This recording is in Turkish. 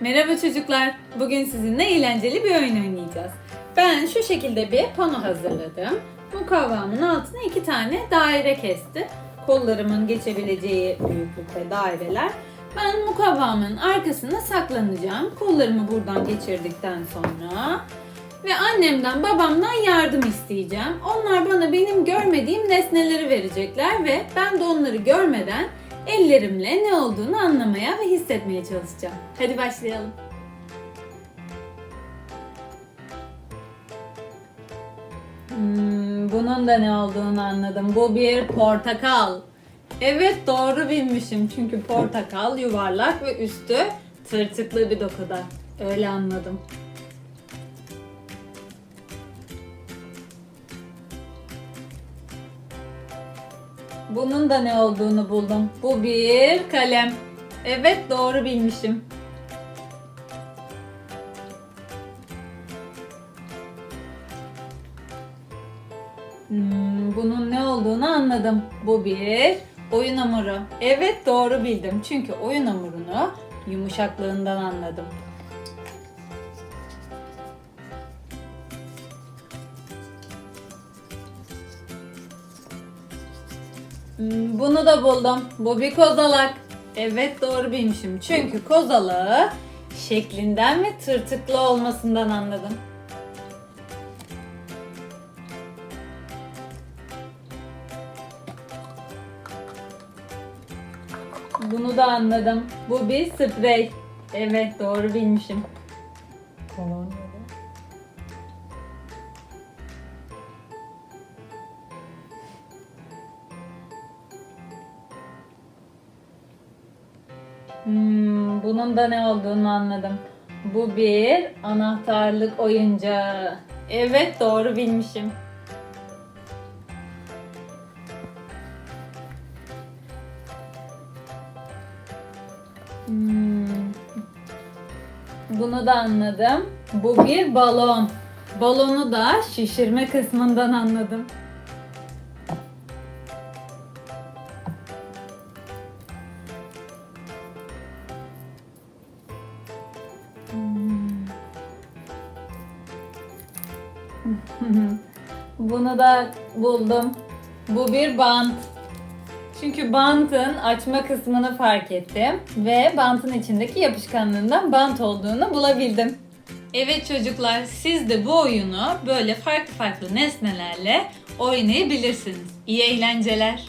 Merhaba çocuklar. Bugün sizinle eğlenceli bir oyun oynayacağız. Ben şu şekilde bir pano hazırladım. Mukavvamın altına iki tane daire kesti. Kollarımın geçebileceği büyüklükte daireler. Ben mukavvamın arkasına saklanacağım. Kollarımı buradan geçirdikten sonra ve annemden babamdan yardım isteyeceğim. Onlar bana benim görmediğim nesneleri verecekler ve ben de onları görmeden ellerimle ne olduğunu anlamaya ve hissetmeye çalışacağım. Hadi başlayalım. Hmm, bunun da ne olduğunu anladım. Bu bir portakal. Evet doğru bilmişim çünkü portakal yuvarlak ve üstü tırtıklı bir dokuda. Öyle anladım. Bunun da ne olduğunu buldum. Bu bir kalem. Evet doğru bilmişim. Hmm, bunun ne olduğunu anladım. Bu bir oyun hamuru. Evet doğru bildim. Çünkü oyun hamurunu yumuşaklığından anladım. Hmm, Bunu da buldum. Bu bir kozalak. Evet doğru bilmişim. Çünkü kozalağı şeklinden ve tırtıklı olmasından anladım. Bunu da anladım. Bu bir sprey. Evet doğru bilmişim. Hmm, bunun da ne olduğunu anladım. Bu bir anahtarlık oyuncağı. Evet doğru bilmişim. Hmm. Bunu da anladım. Bu bir balon. Balonu da şişirme kısmından anladım. Bunu da buldum. Bu bir bant. Çünkü bantın açma kısmını fark ettim ve bantın içindeki yapışkanlığından bant olduğunu bulabildim. Evet çocuklar, siz de bu oyunu böyle farklı farklı nesnelerle oynayabilirsiniz. İyi eğlenceler.